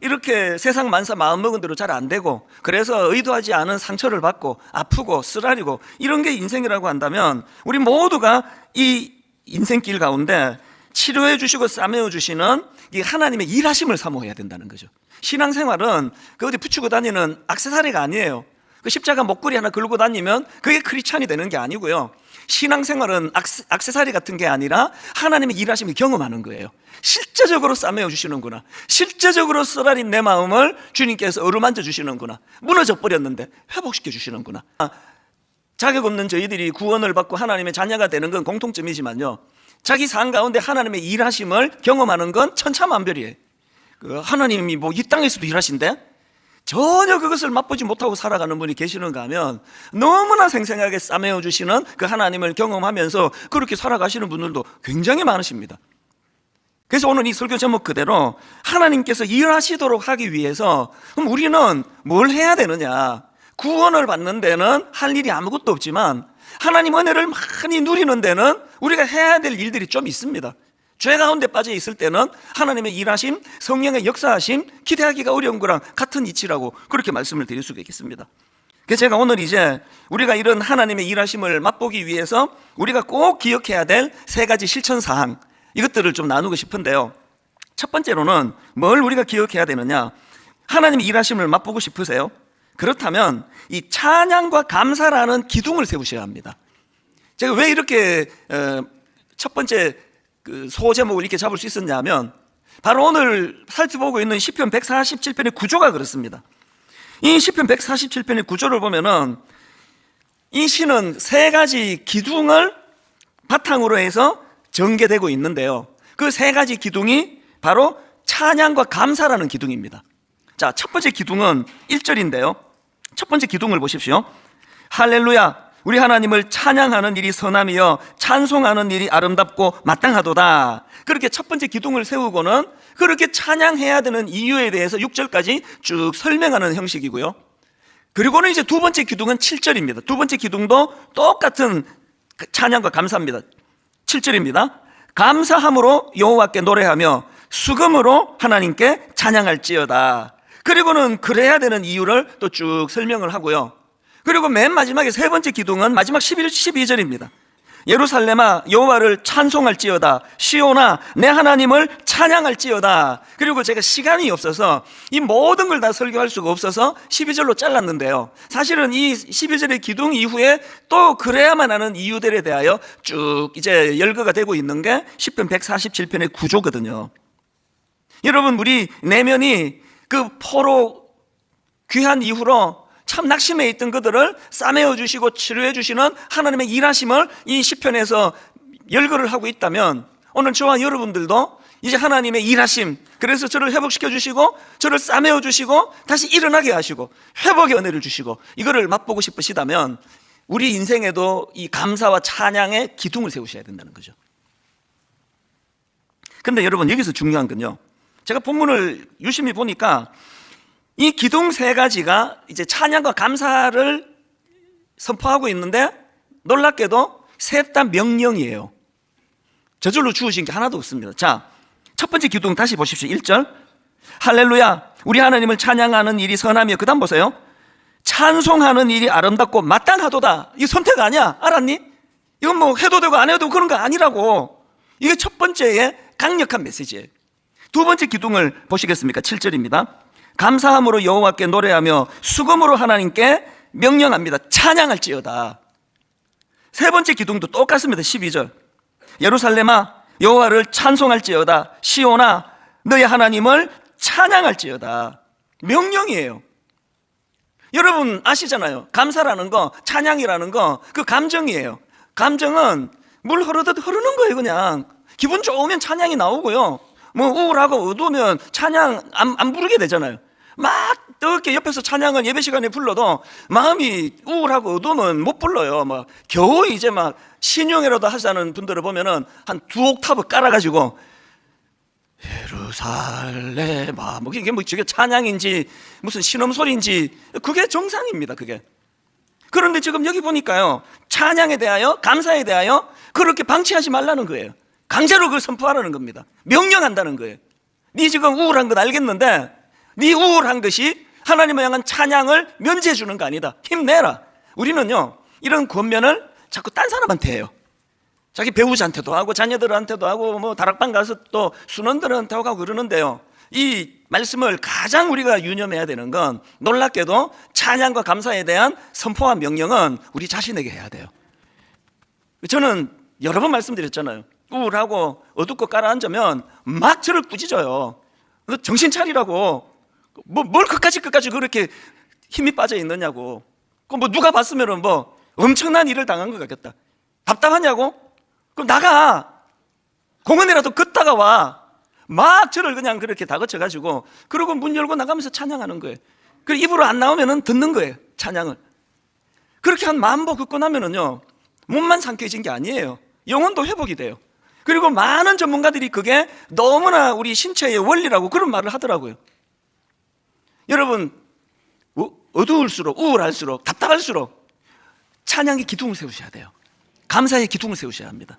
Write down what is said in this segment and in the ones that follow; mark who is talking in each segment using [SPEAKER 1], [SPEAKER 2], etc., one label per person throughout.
[SPEAKER 1] 이렇게 세상 만사 마음먹은 대로 잘 안 되고 그래서 의도하지 않은 상처를 받고 아프고 쓰라리고 이런 게 인생이라고 한다면 우리 모두가 이 인생길 가운데 치료해 주시고 싸매어 주시는 이 하나님의 일하심을 사모해야 된다는 거죠. 신앙생활은 그 어디 붙이고 다니는 악세사리가 아니에요. 그 십자가 목걸이 하나 걸고 다니면 그게 크리스찬이 되는 게 아니고요. 신앙생활은 악세, 악세사리 같은 게 아니라 하나님의 일하심을 경험하는 거예요. 실제적으로 싸매어 주시는구나. 실제적으로 쓰라린 내 마음을 주님께서 어루만져 주시는구나. 무너져 버렸는데 회복시켜 주시는구나. 아, 자격 없는 저희들이 구원을 받고 하나님의 자녀가 되는 건 공통점이지만요. 자기 삶 가운데 하나님의 일하심을 경험하는 건 천차만별이에요. 그 하나님이 뭐 이 땅에서도 일하신대? 전혀 그것을 맛보지 못하고 살아가는 분이 계시는가 하면 너무나 생생하게 싸매어 주시는 그 하나님을 경험하면서 그렇게 살아가시는 분들도 굉장히 많으십니다. 그래서 오늘 이 설교 제목 그대로 하나님께서 일하시도록 하기 위해서 그럼 우리는 뭘 해야 되느냐? 구원을 받는 데는 할 일이 아무것도 없지만 하나님 은혜를 많이 누리는 데는 우리가 해야 될 일들이 좀 있습니다. 죄 가운데 빠져 있을 때는 하나님의 일하심, 성령의 역사하심 기대하기가 어려운 거랑 같은 이치라고 그렇게 말씀을 드릴 수가 있겠습니다. 그래서 제가 오늘 이제 우리가 이런 하나님의 일하심을 맛보기 위해서 우리가 꼭 기억해야 될 세 가지 실천 사항 이것들을 좀 나누고 싶은데요. 첫 번째로는 뭘 우리가 기억해야 되느냐? 하나님의 일하심을 맛보고 싶으세요? 그렇다면 이 찬양과 감사라는 기둥을 세우셔야 합니다. 제가 왜 이렇게 어, 첫 번째 그 소제목을 이렇게 잡을 수 있었냐면 바로 오늘 살펴보고 있는 시편 147편의 구조가 그렇습니다. 이 시편 147편의 구조를 보면은 이 시는 세 가지 기둥을 바탕으로 해서 전개되고 있는데요. 그 세 가지 기둥이 바로 찬양과 감사라는 기둥입니다. 자, 첫 번째 기둥은 1절인데요. 첫 번째 기둥을 보십시오. 할렐루야. 우리 하나님을 찬양하는 일이 선함이여 찬송하는 일이 아름답고 마땅하도다. 그렇게 첫 번째 기둥을 세우고는 그렇게 찬양해야 되는 이유에 대해서 6절까지 쭉 설명하는 형식이고요. 그리고는 이제 두 번째 기둥은 7절입니다. 두 번째 기둥도 똑같은 찬양과 감사입니다. 7절입니다. 감사함으로 여호와께 노래하며 수금으로 하나님께 찬양할지어다. 그리고는 그래야 되는 이유를 또 쭉 설명을 하고요. 그리고 맨 마지막에 세 번째 기둥은 마지막 11, 12절입니다. 예루살렘아 여호와를 찬송할지어다. 시온아 내 하나님을 찬양할지어다. 그리고 제가 시간이 없어서 이 모든 걸 다 설교할 수가 없어서 12절로 잘랐는데요. 사실은 이 12절의 기둥 이후에 또 그래야만 하는 이유들에 대하여 쭉 이제 열거가 되고 있는 게 10편 147편의 구조거든요. 여러분 우리 내면이 그 포로 귀한 이후로 참 낙심해 있던 그들을 싸매어 주시고 치료해 주시는 하나님의 일하심을 이 시편에서 열거를 하고 있다면 오늘 저와 여러분들도 이제 하나님의 일하심 그래서 저를 회복시켜 주시고 저를 싸매어 주시고 다시 일어나게 하시고 회복의 은혜를 주시고 이거를 맛보고 싶으시다면 우리 인생에도 이 감사와 찬양의 기둥을 세우셔야 된다는 거죠. 근데 여러분 여기서 중요한 건요. 제가 본문을 유심히 보니까 이 기둥 세 가지가 이제 찬양과 감사를 선포하고 있는데 놀랍게도 셋 다 명령이에요. 저절로 주어진 게 하나도 없습니다. 자, 첫 번째 기둥 다시 보십시오. 1절. 할렐루야. 우리 하나님을 찬양하는 일이 선하며 그다음 보세요. 찬송하는 일이 아름답고 마땅하도다. 이 선택 아니야. 알았니? 이건 뭐 해도 되고 안 해도 그런 거 아니라고. 이게 첫 번째의 강력한 메시지예요. 두 번째 기둥을 보시겠습니까? 7절입니다. 감사함으로 여호와께 노래하며 수금으로 하나님께 명령합니다. 찬양할지어다. 세 번째 기둥도 똑같습니다. 12절. 예루살렘아 여호와를 찬송할지어다. 시온아 너희 하나님을 찬양할지어다. 명령이에요. 여러분 아시잖아요. 감사라는 거, 찬양이라는 거, 그 감정이에요. 감정은 물 흐르듯 흐르는 거예요, 그냥. 기분 좋으면 찬양이 나오고요. 뭐 우울하고 어두우면 찬양 안, 안 부르게 되잖아요. 막 뜨겁게 옆에서 찬양은 예배 시간에 불러도 마음이 우울하고 어두우면 못 불러요. 막 겨우 이제 막 신용이라도 하자는 분들을 보면은 한 두 옥타브 깔아가지고 예루살렘아 뭐 이게 뭐 저게 찬양인지 무슨 신음 소리인지 그게 정상입니다. 그게. 그런데 지금 여기 보니까요 찬양에 대하여 감사에 대하여 그렇게 방치하지 말라는 거예요. 강제로 그걸 선포하라는 겁니다. 명령한다는 거예요. 네 지금 우울한 건 알겠는데 네 우울한 것이 하나님을 향한 찬양을 면제해 주는 거 아니다. 힘내라. 우리는요 이런 권면을 자꾸 딴 사람한테 해요. 자기 배우자한테도 하고 자녀들한테도 하고 뭐 다락방 가서 또 순원들한테 하고 그러는데요. 이 말씀을 가장 우리가 유념해야 되는 건 놀랍게도 찬양과 감사에 대한 선포와 명령은 우리 자신에게 해야 돼요. 저는 여러 번 말씀드렸잖아요. 우울하고 어둡고 깔아앉으면 막 저를 꾸짖어요. 너 정신 차리라고. 뭐, 뭘 끝까지 끝까지 그렇게 힘이 빠져 있느냐고. 그뭐 누가 봤으면은 뭐 엄청난 일을 당한 것 같겠다. 답답하냐고? 그럼 나가. 공원이라도 걷다가 와. 막 저를 그냥 그렇게 다그쳐가지고 그러고 문 열고 나가면서 찬양하는 거예요. 그 입으로 안 나오면은 듣는 거예요. 찬양을. 그렇게 한 만보 긋고 나면은요 몸만 상쾌해진 게 아니에요. 영혼도 회복이 돼요. 그리고 많은 전문가들이 그게 너무나 우리 신체의 원리라고 그런 말을 하더라고요. 여러분 어- 어두울수록 우울할수록 답답할수록 찬양의 기둥을 세우셔야 돼요. 감사의 기둥을 세우셔야 합니다.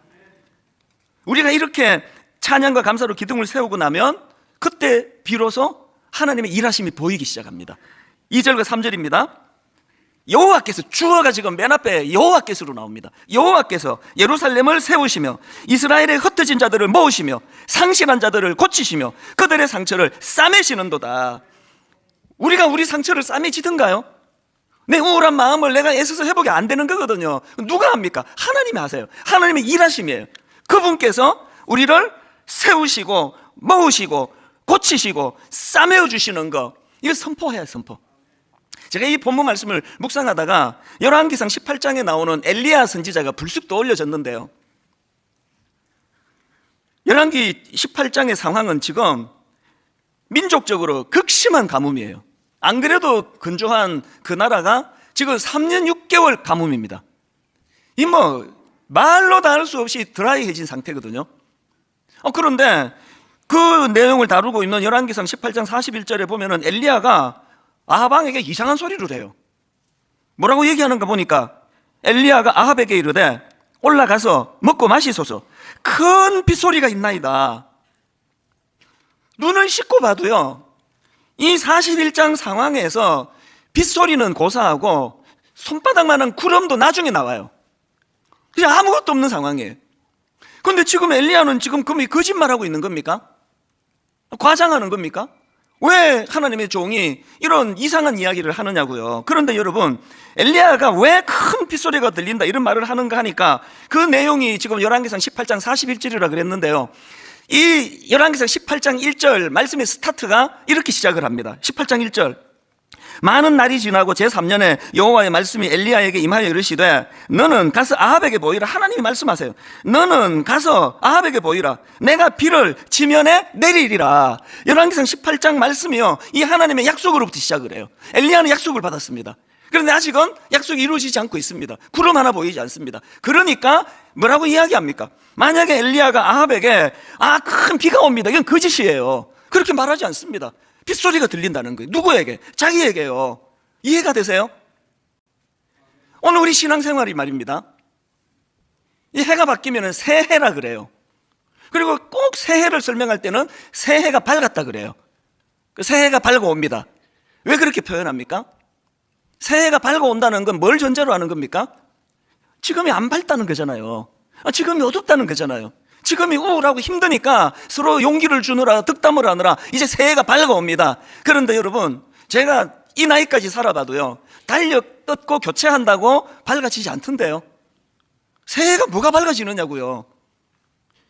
[SPEAKER 1] 우리가 이렇게 찬양과 감사로 기둥을 세우고 나면 그때 비로소 하나님의 일하심이 보이기 시작합니다. 2절과 3절입니다. 여호와께서 주어가 지금 맨 앞에 여호와께서로 나옵니다. 여호와께서 예루살렘을 세우시며 이스라엘의 흩어진 자들을 모으시며 상실한 자들을 고치시며 그들의 상처를 싸매시는도다. 우리가 우리 상처를 싸매지든가요? 내 우울한 마음을 내가 애써서 회복이 안 되는 거거든요. 누가 합니까? 하나님이 하세요. 하나님의 일하심이에요. 그분께서 우리를 세우시고 모으시고 고치시고 싸매어 주시는 거 이거 선포해야 선포. 제가 이 본문 말씀을 묵상하다가 열왕기상 18장에 나오는 엘리야 선지자가 불쑥 떠올려졌는데요. 열왕기 18장의 상황은 지금 민족적으로 극심한 가뭄이에요. 안 그래도 근조한 그 나라가 지금 3년 6개월 가뭄입니다. 이 뭐 말로 다 할 수 없이 드라이해진 상태거든요. 어, 그런데 그 내용을 다루고 있는 열왕기상 18장 41절에 보면은 엘리야가 아합왕에게 이상한 소리를 해요. 뭐라고 얘기하는가 보니까 엘리야가 아합에게 이르되 올라가서 먹고 마시소서 큰 빗소리가 있나이다. 눈을 씻고 봐도요. 이 41장 상황에서 빗소리는 고사하고 손바닥만한 구름도 나중에 나와요. 그냥 아무것도 없는 상황이에요. 근데 지금 엘리야는 지금 그럼 거짓말하고 있는 겁니까? 과장하는 겁니까? 왜 하나님의 종이 이런 이상한 이야기를 하느냐고요. 그런데 여러분, 엘리야가 왜 큰 빗소리가 들린다 이런 말을 하는가 하니까 그 내용이 지금 열왕기상 18장 41절이라 그랬는데요. 이 열왕기상 18장 1절 말씀의 스타트가 이렇게 시작을 합니다. 18장 1절. 많은 날이 지나고 제3년에 여호와의 말씀이 엘리야에게 임하여 이르시되 너는 가서 아합에게 보이라. 하나님이 말씀하세요. 너는 가서 아합에게 보이라. 내가 비를 지면에 내리리라. 열왕기상 18장 말씀이요. 이 하나님의 약속으로부터 시작을 해요. 엘리야는 약속을 받았습니다 그런데 아직은 약속이 이루어지지 않고 있습니다 구름 하나 보이지 않습니다 그러니까 뭐라고 이야기합니까 만약에 엘리야가 아합에게 아 큰 비가 옵니다 이건 거짓이에요 그렇게 말하지 않습니다 빗소리가 들린다는 거예요. 누구에게? 자기에게요. 이해가 되세요? 오늘 우리 신앙생활이 말입니다. 이 해가 바뀌면 새해라 그래요. 그리고 꼭 새해를 설명할 때는 새해가 밝았다 그래요. 그 새해가 밝아옵니다. 왜 그렇게 표현합니까? 새해가 밝아온다는 건 뭘 전제로 하는 겁니까? 지금이 안 밝다는 거잖아요. 아, 지금이 어둡다는 거잖아요. 지금이 우울하고 힘드니까 서로 용기를 주느라 득담을 하느라 이제 새해가 밝아옵니다. 그런데 여러분, 제가 이 나이까지 살아봐도요, 달력 뜯고 교체한다고 밝아지지 않던데요. 새해가 뭐가 밝아지느냐고요.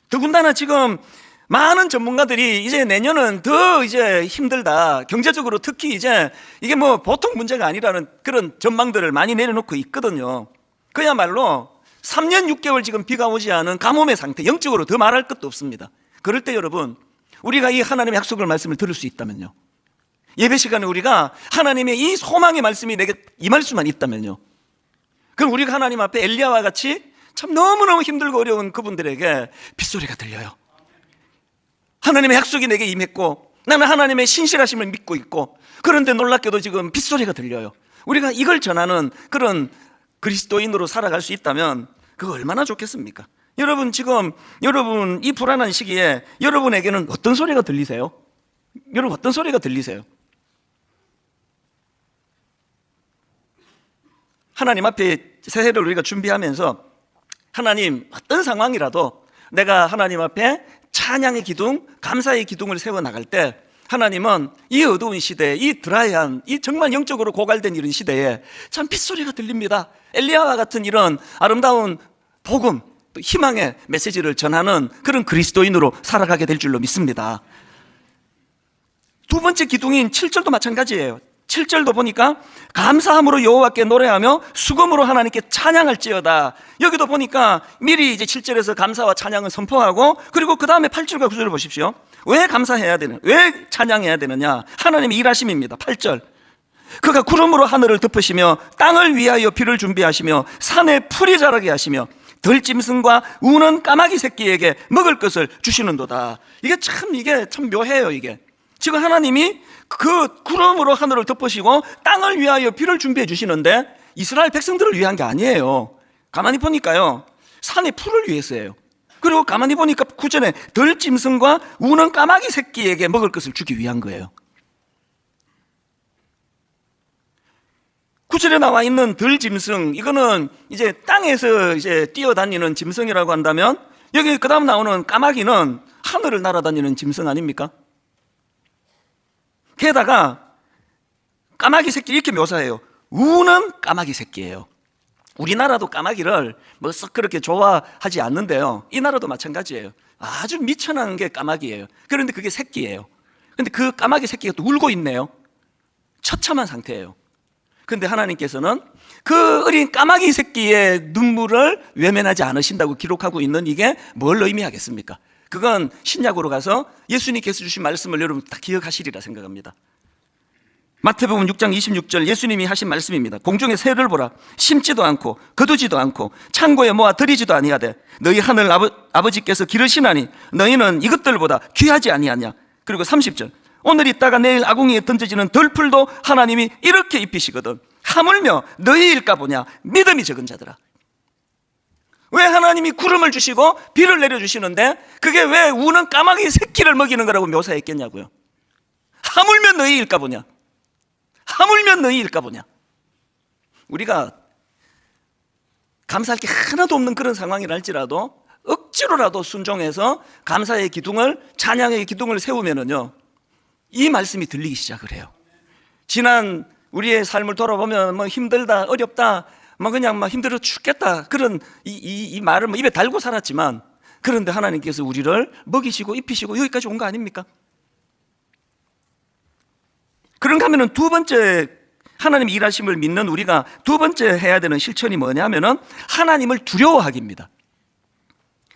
[SPEAKER 1] 더군다나 지금 많은 전문가들이 이제 내년은 더 이제 힘들다. 경제적으로 특히 이제 이게 뭐 보통 문제가 아니라는 그런 전망들을 많이 내려놓고 있거든요. 그야말로 3년 6개월 지금 비가 오지 않은 가뭄의 상태, 영적으로 더 말할 것도 없습니다. 그럴 때 여러분, 우리가 이 하나님의 약속을 말씀을 들을 수 있다면요. 예배 시간에 우리가 하나님의 이 소망의 말씀이 내게 임할 수만 있다면요. 그럼 우리가 하나님 앞에 엘리야와 같이 참 너무너무 힘들고 어려운 그분들에게 빗소리가 들려요. 하나님의 약속이 내게 임했고 나는 하나님의 신실하심을 믿고 있고 그런데 놀랍게도 지금 빗소리가 들려요. 우리가 이걸 전하는 그런 그리스도인으로 살아갈 수 있다면 그거 얼마나 좋겠습니까? 여러분 지금 여러분 이 불안한 시기에 여러분에게는 어떤 소리가 들리세요? 여러분 어떤 소리가 들리세요? 하나님 앞에 새해를 우리가 준비하면서 하나님 어떤 상황이라도 내가 하나님 앞에 찬양의 기둥, 감사의 기둥을 세워 나갈 때 하나님은 이 어두운 시대, 이 드라이한, 이 정말 영적으로 고갈된 이런 시대에 참 빗소리가 들립니다. 엘리야와 같은 이런 아름다운 복음, 또 희망의 메시지를 전하는 그런 그리스도인으로 살아가게 될 줄로 믿습니다. 두 번째 기둥인 7절도 마찬가지예요. 7절도 보니까 감사함으로 여호와께 노래하며 수금으로 하나님께 찬양할지어다. 여기도 보니까 미리 이제 7절에서 감사와 찬양을 선포하고 그리고 그 다음에 8절과 9절을 보십시오. 왜 감사해야 되는? 왜 찬양해야 되느냐? 하나님의 일하심입니다. 8절. 그가 구름으로 하늘을 덮으시며 땅을 위하여 비를 준비하시며 산에 풀이 자라게 하시며 들짐승과 우는 까마귀 새끼에게 먹을 것을 주시는도다. 이게 참 이게 참 묘해요, 이게. 지금 하나님이 그 구름으로 하늘을 덮으시고 땅을 위하여 비를 준비해 주시는데 이스라엘 백성들을 위한 게 아니에요. 가만히 보니까요. 산에 풀을 위해서예요. 그리고 가만히 보니까 구전에 들짐승과 우는 까마귀 새끼에게 먹을 것을 주기 위한 거예요. 구절에 나와 있는 들짐승 이거는 이제 땅에서 이제 뛰어다니는 짐승이라고 한다면 여기 그다음 나오는 까마귀는 하늘을 날아다니는 짐승 아닙니까? 게다가 까마귀 새끼 이렇게 묘사해요. 우는 까마귀 새끼예요. 우리나라도 까마귀를 뭐 썩 그렇게 좋아하지 않는데요. 이 나라도 마찬가지예요. 아주 미천한 게 까마귀예요. 그런데 그게 새끼예요. 근데 그 까마귀 새끼가 또 울고 있네요. 처참한 상태예요. 근데 하나님께서는 그 어린 까마귀 새끼의 눈물을 외면하지 않으신다고 기록하고 있는 이게 뭘 의미하겠습니까? 그건 신약으로 가서 예수님께서 주신 말씀을 여러분 다 기억하시리라 생각합니다. 마태복음 6장 26절 예수님이 하신 말씀입니다. 공중의 새를 보라. 심지도 않고 거두지도 않고 창고에 모아 들이지도 아니하되 너희 하늘 아버, 아버 지께서 기르시나니 너희는 이것들보다 귀하지 아니하냐. 그리고 30절 오늘 있다가 내일 아궁이에 던져지는 덜풀도 하나님이 이렇게 입히시거든. 하물며 너희일까 보냐. 믿음이 적은 자들아. 왜 하나님이 구름을 주시고 비를 내려주시는데 그게 왜 우는 까마귀 새끼를 먹이는 거라고 묘사했겠냐고요. 하물며 너희일까 보냐. 하물며 너희일까 보냐. 우리가 감사할 게 하나도 없는 그런 상황이랄지라도 억지로라도 순종해서 감사의 기둥을 찬양의 기둥을 세우면은요 이 말씀이 들리기 시작을 해요. 지난 우리의 삶을 돌아보면 뭐 힘들다, 어렵다, 뭐 그냥 막 힘들어 죽겠다 그런 이, 이, 이 말을 뭐 입에 달고 살았지만 그런데 하나님께서 우리를 먹이시고 입히시고 여기까지 온 거 아닙니까? 그런가 하면은 두 번째 하나님 일하심을 믿는 우리가 두 번째 해야 되는 실천이 뭐냐면은 하나님을 두려워하기입니다.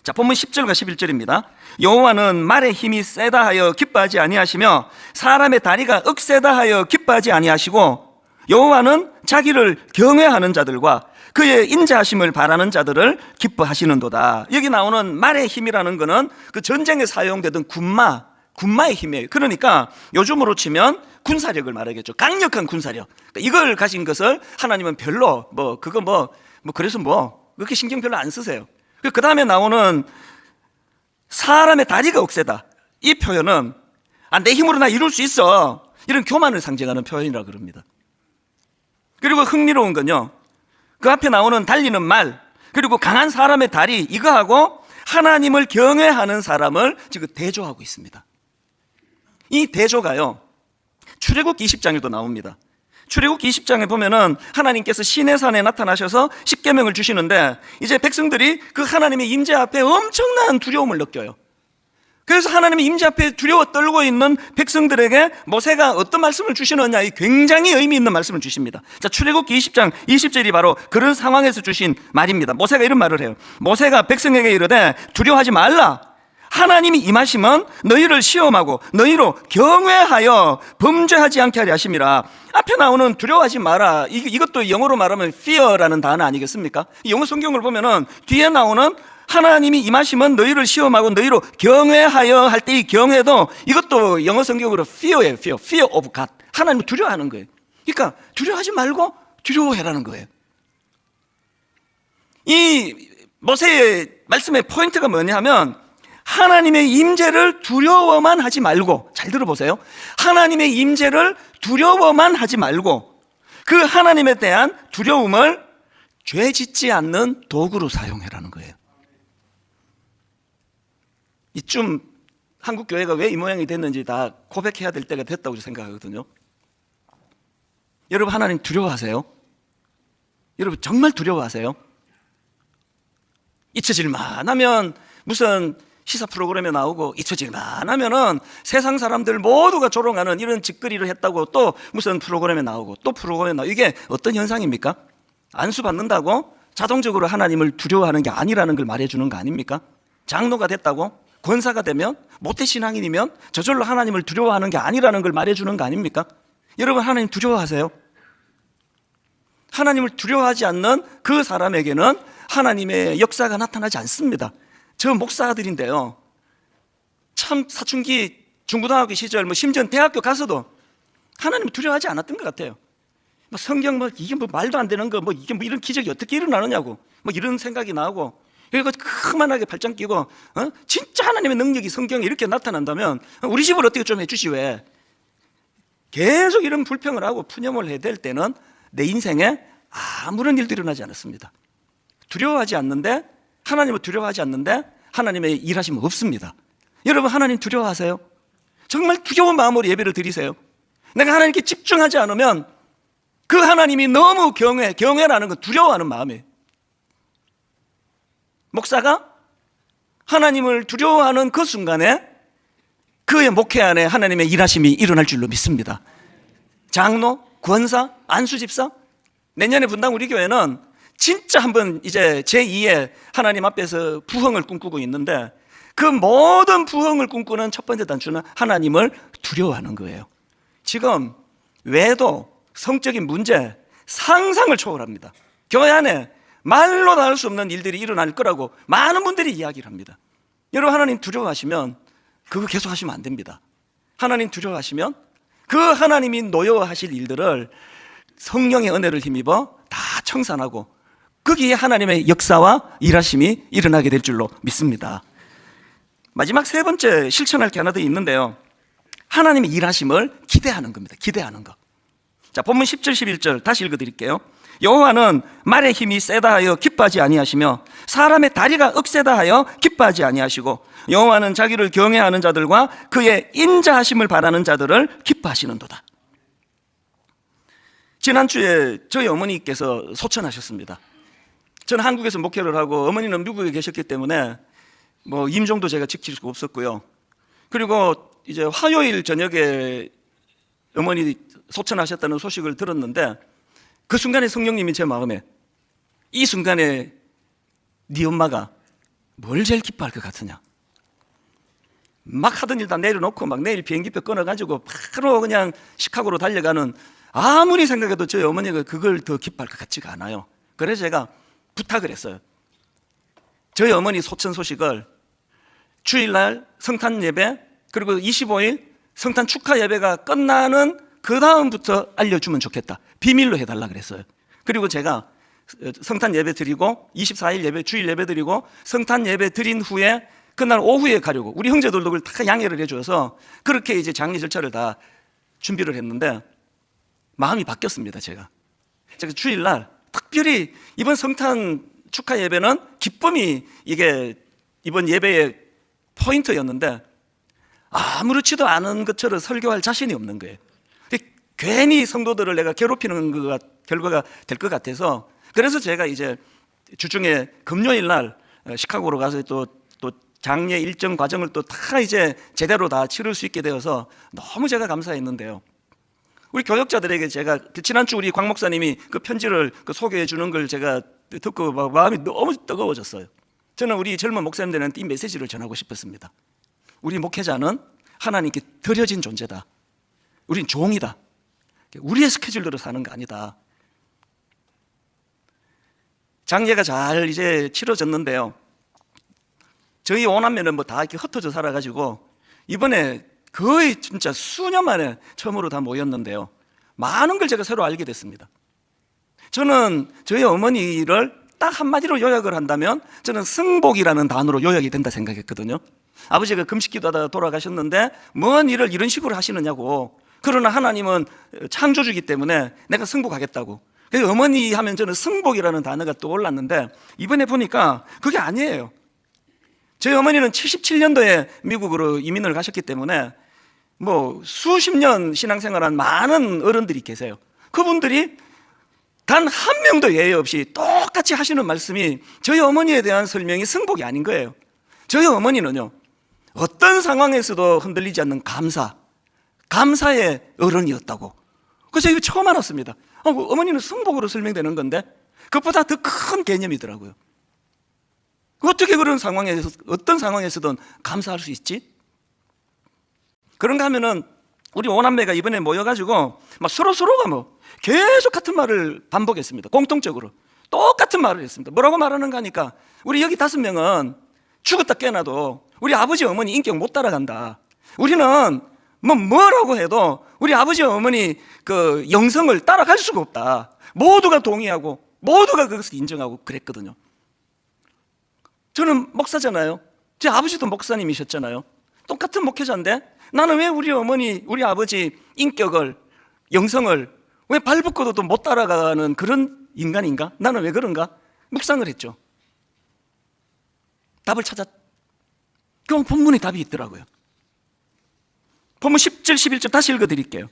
[SPEAKER 1] 자, 본문 10절과 11절입니다. 여호와는 말의 힘이 세다 하여 기뻐하지 아니하시며 사람의 다리가 억세다 하여 기뻐하지 아니하시고 여호와는 자기를 경외하는 자들과 그의 인자하심을 바라는 자들을 기뻐하시는도다. 여기 나오는 말의 힘이라는 것은 그 전쟁에 사용되던 군마, 군마의 힘이에요. 그러니까 요즘으로 치면 군사력을 말하겠죠. 강력한 군사력. 그러니까 이걸 가진 것을 하나님은 별로 뭐 그거 뭐, 뭐 그래서 뭐 그렇게 신경 별로 안 쓰세요. 그 다음에 나오는 사람의 다리가 억세다. 이 표현은 아, 내 힘으로 나 이룰 수 있어. 이런 교만을 상징하는 표현이라 그럽니다. 그리고 흥미로운 건요. 그 앞에 나오는 달리는 말, 그리고 강한 사람의 다리, 이거하고 하나님을 경외하는 사람을 지금 대조하고 있습니다. 이 대조가요. 출애굽 20장에도 나옵니다. 출애굽 20장에 보면은 하나님께서 시내산에 나타나셔서 십계명을 주시는데 이제 백성들이 그 하나님의 임재 앞에 엄청난 두려움을 느껴요. 그래서 하나님의 임재 앞에 두려워 떨고 있는 백성들에게 모세가 어떤 말씀을 주시느냐 이 굉장히 의미 있는 말씀을 주십니다. 자, 출애굽기 20장 20절이 바로 그런 상황에서 주신 말입니다. 모세가 이런 말을 해요. 모세가 백성에게 이르되 두려워하지 말라. 하나님이 임하시면 너희를 시험하고 너희로 경외하여 범죄하지 않게 하려 하심이라. 앞에 나오는 두려워하지 마라. 이, 이것도 영어로 말하면 fear라는 단어 아니겠습니까? 영어 성경을 보면은 뒤에 나오는 하나님이 임하시면 너희를 시험하고 너희로 경외하여 할 때 이 경외도 이것도 영어 성경으로 fear예요. fear. fear of God. 하나님을 두려워하는 거예요. 그러니까 두려워하지 말고 두려워해라는 거예요. 이 모세의 말씀의 포인트가 뭐냐 하면 하나님의 임재를 두려워만 하지 말고 잘 들어보세요. 하나님의 임재를 두려워만 하지 말고 그 하나님에 대한 두려움을 죄 짓지 않는 도구로 사용해라는 거예요. 이쯤 한국 교회가 왜 이 모양이 됐는지 다 고백해야 될 때가 됐다고 생각하거든요. 여러분 하나님 두려워하세요? 여러분 정말 두려워하세요? 잊혀질만 하면 무슨 시사 프로그램에 나오고 잊혀질만 하면은 세상 사람들 모두가 조롱하는 이런 짓거리를 했다고 또 무슨 프로그램에 나오고 또 프로그램에 나오고 이게 어떤 현상입니까? 안수 받는다고 자동적으로 하나님을 두려워하는 게 아니라는 걸 말해주는 거 아닙니까? 장로가 됐다고 권사가 되면 모태 신앙인이면 저절로 하나님을 두려워하는 게 아니라는 걸 말해주는 거 아닙니까? 여러분 하나님 두려워하세요? 하나님을 두려워하지 않는 그 사람에게는 하나님의 역사가 나타나지 않습니다. 저 목사들인데요. 참 사춘기 중고등학교 시절 뭐 심지어 대학교 가서도 하나님을 두려워하지 않았던 것 같아요. 뭐 성경 뭐 이게 뭐 말도 안 되는 거 뭐 이게 뭐 이런 기적이 어떻게 일어나느냐고 뭐 이런 생각이 나고 그리고 그만하게 발장 끼고 어? 진짜 하나님의 능력이 성경에 이렇게 나타난다면 우리 집을 어떻게 좀 해주시 왜 계속 이런 불평을 하고 푸념을 될 때는 내 인생에 아무런 일도 일어나지 않았습니다. 두려워하지 않는데 하나님을 두려워하지 않는데 하나님의 일하심은 없습니다. 여러분 하나님 두려워하세요? 정말 두려운 마음으로 예배를 드리세요. 내가 하나님께 집중하지 않으면 그 하나님이 너무 경외, 경외라는 건 두려워하는 마음이에요. 목사가 하나님을 두려워하는 그 순간에 그의 목회 안에 하나님의 일하심이 일어날 줄로 믿습니다. 장로, 권사, 안수집사 내년에 분당 우리 교회는 진짜 한번 이제 제2의 하나님 앞에서 부흥을 꿈꾸고 있는데 그 모든 부흥을 꿈꾸는 첫 번째 단추는 하나님을 두려워하는 거예요. 지금 외도 성적인 문제 상상을 초월합니다. 교회 안에 말로 다할수 없는 일들이 일어날 거라고 많은 분들이 이야기를 합니다. 여러분 하나님 두려워하시면 그거 계속 하시면 안 됩니다. 하나님 두려워하시면 그 하나님이 노여워하실 일들을 성령의 은혜를 힘입어 다 청산하고 거기에 하나님의 역사와 일하심이 일어나게 될 줄로 믿습니다. 마지막 세 번째 실천할 게 하나 더 있는데요. 하나님의 일하심을 기대하는 겁니다. 기대하는 거. 자, 본문 10절 11절 다시 읽어 드릴게요. 여호와는 말의 힘이 세다 하여 기뻐하지 아니하시며 사람의 다리가 억세다 하여 기뻐하지 아니하시고 여호와는 자기를 경외하는 자들과 그의 인자하심을 바라는 자들을 기뻐하시는도다. 지난주에 저희 어머니께서 소천하셨습니다. 저는 한국에서 목회를 하고 어머니는 미국에 계셨기 때문에 뭐 임종도 제가 지킬 수가 없었고요. 그리고 이제 화요일 저녁에 어머니 소천하셨다는 소식을 들었는데 그 순간에 성령님이 제 마음에 이 순간에 네 엄마가 뭘 제일 기뻐할 것 같으냐? 막 하던 일 다 내려놓고 막 내일 비행기표 끊어가지고 바로 그냥 시카고로 달려가는 아무리 생각해도 저희 어머니가 그걸 더 기뻐할 것 같지가 않아요. 그래서 제가 부탁을 했어요. 저희 어머니 소천 소식을 주일날 성탄 예배 그리고 25일 성탄 축하 예배가 끝나는 그 다음부터 알려주면 좋겠다. 비밀로 해달라 그랬어요. 그리고 제가 성탄 예배 드리고 24일 예배 주일 예배 드리고 성탄 예배 드린 후에 그날 오후에 가려고 우리 형제들도 그걸 다 양해를 해줘서 그렇게 이제 장례 절차를 다 준비를 했는데 마음이 바뀌었습니다. 제가 제가 주일날 특별히 이번 성탄 축하 예배는 기쁨이 이게 이번 예배의 포인트였는데 아무렇지도 않은 것처럼 설교할 자신이 없는 거예요. 괜히 성도들을 내가 괴롭히는 거가 결과가 될 것 같아서 그래서 제가 이제 주중에 금요일 날 어, 시카고로 가서 또, 또 장례 일정 과정을 또 다 이제 제대로 다 치를 수 있게 되어서 너무 제가 감사했는데요. 우리 교역자들에게 제가 그 지난주 우리 광 목사님이 그 편지를 그 소개해 주는 걸 제가 듣고 막 마음이 너무 뜨거워졌어요. 저는 우리 젊은 목사님들한테 이 메시지를 전하고 싶었습니다. 우리 목회자는 하나님께 드려진 존재다. 우린 종이다. 우리의 스케줄대로 사는 거 아니다. 장례가 잘 이제 치러졌는데요. 저희 오남매는 뭐 다 이렇게 흩어져 살아가지고 이번에 거의 진짜 수년 만에 처음으로 다 모였는데요. 많은 걸 제가 새로 알게 됐습니다. 저는 저희 어머니를 딱 한마디로 요약을 한다면 저는 승복이라는 단어로 요약이 된다 생각했거든요. 아버지가 금식기도 하다가 돌아가셨는데 뭔 일을 이런 식으로 하시느냐고. 그러나 하나님은 창조주기 때문에 내가 승복하겠다고. 그래서 어머니 하면 저는 승복이라는 단어가 떠올랐는데 이번에 보니까 그게 아니에요. 저희 어머니는 77년도에 미국으로 이민을 가셨기 때문에 뭐 수십 년 신앙생활한 많은 어른들이 계세요. 그분들이 단 한 명도 예외 없이 똑같이 하시는 말씀이 저희 어머니에 대한 설명이 승복이 아닌 거예요. 저희 어머니는요, 어떤 상황에서도 흔들리지 않는 감사, 감사의 어른이었다고. 그래서 이거 처음 알았습니다. 어, 그 어머니는 승복으로 설명되는 건데, 그것보다 더 큰 개념이더라고요. 어떻게 그런 상황에서, 어떤 상황에서든 감사할 수 있지? 그런가 하면은, 우리 오남매가 이번에 모여가지고, 막 서로 서로가 뭐, 계속 같은 말을 반복했습니다. 공통적으로. 똑같은 말을 했습니다. 뭐라고 말하는가 하니까, 우리 여기 다섯 명은 죽었다 깨어나도 우리 아버지 어머니 인격 못 따라간다. 우리는 뭐 뭐라고 해도 우리 아버지 어머니 그 영성을 따라갈 수가 없다. 모두가 동의하고 모두가 그것을 인정하고 그랬거든요. 저는 목사잖아요. 제 아버지도 목사님이셨잖아요. 똑같은 목회자인데 나는 왜 우리 어머니, 우리 아버지 인격을 영성을 왜 발벗고도 못 따라가는 그런 인간인가? 나는 왜 그런가? 묵상을 했죠. 답을 찾았. 그 본문에 답이 있더라고요. 본문 10절 11절 다시 읽어 드릴게요.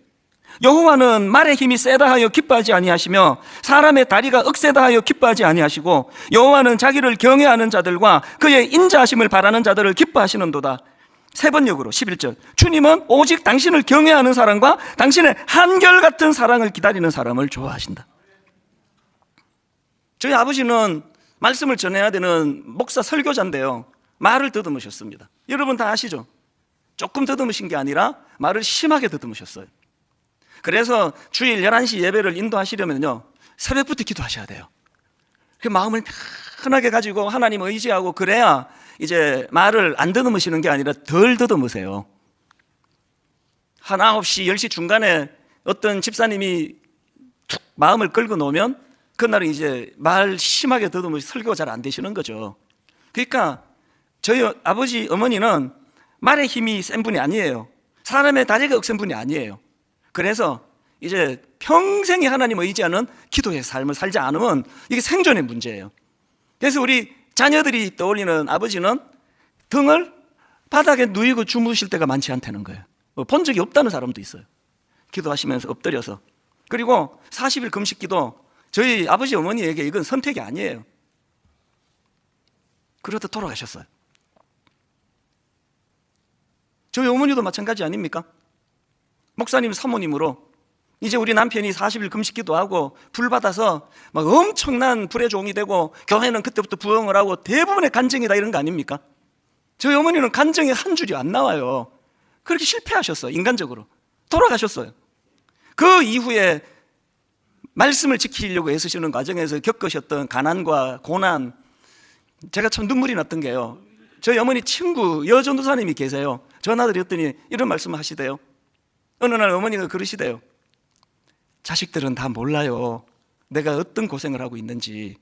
[SPEAKER 1] 여호와는 말의 힘이 세다 하여 기뻐하지 아니하시며 사람의 다리가 억세다 하여 기뻐하지 아니하시고 여호와는 자기를 경외하는 자들과 그의 인자하심을 바라는 자들을 기뻐하시는도다. 세 번역으로 11절. 주님은 오직 당신을 경외하는 사람과 당신의 한결같은 사랑을 기다리는 사람을 좋아하신다. 저희 아버지는 말씀을 전해야 되는 목사 설교자인데요. 말을 더듬으셨습니다. 여러분 다 아시죠? 조금 더듬으신 게 아니라 말을 심하게 더듬으셨어요. 그래서 주일 11시 예배를 인도하시려면요. 새벽부터 기도하셔야 돼요. 그 마음을 편하게 가지고 하나님 의지하고 그래야 이제 말을 안 더듬으시는 게 아니라 덜 더듬으세요. 한 9시, 10시 중간에 어떤 집사님이 툭 마음을 끌고 놓으면 그날은 이제 말 심하게 더듬으시 설교가 잘 안 되시는 거죠. 그러니까 저희 아버지, 어머니는 말의 힘이 센 분이 아니에요. 사람의 다리가 억센 분이 아니에요. 그래서 이제 평생에 하나님 의지하는 기도의 삶을 살지 않으면 이게 생존의 문제예요. 그래서 우리 자녀들이 떠올리는 아버지는 등을 바닥에 누이고 주무실 때가 많지 않다는 거예요. 뭐본 적이 없다는 사람도 있어요. 기도하시면서 엎드려서. 그리고 40일 금식 기도 저희 아버지 어머니에게 이건 선택이 아니에요. 그러다 돌아가셨어요. 저희 어머니도 마찬가지 아닙니까? 목사님 사모님으로 이제 우리 남편이 40일 금식 기도 하고 불 받아서 막 엄청난 불의 종이 되고 교회는 그때부터 부흥을 하고 대부분의 간증이다 이런 거 아닙니까? 저희 어머니는 간증이 한 줄이 안 나와요. 그렇게 실패하셨어요. 인간적으로. 돌아가셨어요. 그 이후에 말씀을 지키려고 애쓰시는 과정에서 겪으셨던 가난과 고난 제가 참 눈물이 났던 게요. 저희 어머니 친구 여전도사님이 계세요. 전화드렸더니 이런 말씀을 하시대요. 어느 날 어머니가 그러시대요. 자식들은 다 몰라요. 내가 어떤 고생을 하고 있는지.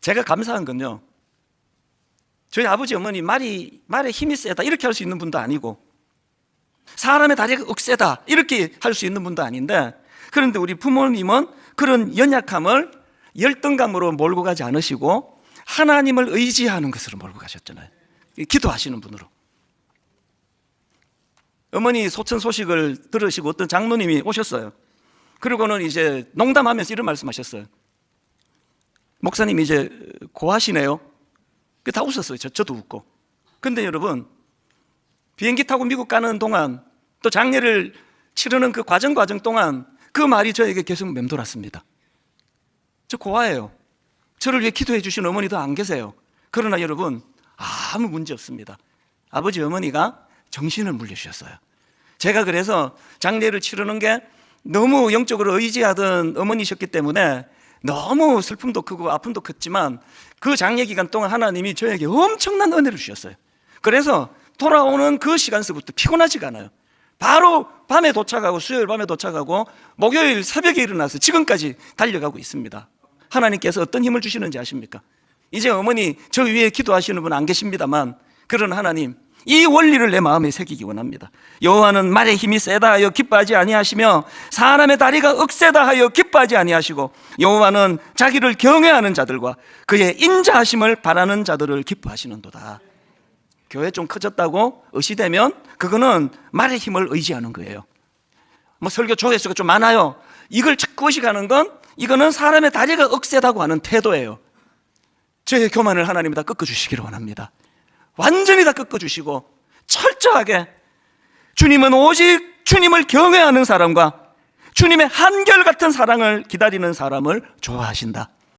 [SPEAKER 1] 제가 감사한 건요. 저희 아버지 어머니 말이 말에 힘이 세다 이렇게 할 수 있는 분도 아니고 사람의 다리가 억세다 이렇게 할 수 있는 분도 아닌데 그런데 우리 부모님은 그런 연약함을 열등감으로 몰고 가지 않으시고 하나님을 의지하는 것으로 몰고 가셨잖아요. 기도하시는 분으로. 어머니 소천 소식을 들으시고 어떤 장로님이 오셨어요. 그리고는 이제 농담하면서 이런 말씀하셨어요. 목사님 이제 고하시네요. 그다 웃었어요. 저, 저도 웃고. 근데 여러분, 비행기 타고 미국 가는 동안 또 장례를 치르는 그 과정 과정 동안 그 말이 저에게 계속 맴돌았습니다. 저 고아예요. 저를 위해 기도해 주신 어머니도 안 계세요. 그러나 여러분, 아무 문제 없습니다. 아버지 어머니가 정신을 물려주셨어요. 제가 그래서 장례를 치르는 게 너무 영적으로 의지하던 어머니셨기 때문에 너무 슬픔도 크고 아픔도 컸지만 그 장례 기간 동안 하나님이 저에게 엄청난 은혜를 주셨어요. 그래서 돌아오는 그 시간서부터 피곤하지가 않아요. 바로 밤에 도착하고 수요일 밤에 도착하고 목요일 새벽에 일어나서 지금까지 달려가고 있습니다. 하나님께서 어떤 힘을 주시는지 아십니까? 이제 어머니 저 위에 기도하시는 분 안 계십니다만 그런 하나님 이 원리를 내 마음에 새기기 원합니다. 여호와는 말의 힘이 세다 하여 기뻐하지 아니하시며 사람의 다리가 억세다 하여 기뻐하지 아니하시고 여호와는 자기를 경외하는 자들과 그의 인자하심을 바라는 자들을 기뻐하시는도다. 교회 좀 커졌다고 의시되면 그거는 말의 힘을 의지하는 거예요. 뭐 설교 조회수가 좀 많아요. 이걸 자꾸 의식하는 건 이거는 사람의 다리가 억세다고 하는 태도예요. 저의 교만을 하나님이 다 꺾어주시기를 원합니다. 완전히 다 꺾어주시고 철저하게 주님은 오직 주님을 경외하는 사람과 주님의 한결같은 사랑을 기다리는 사람을 좋아하신다.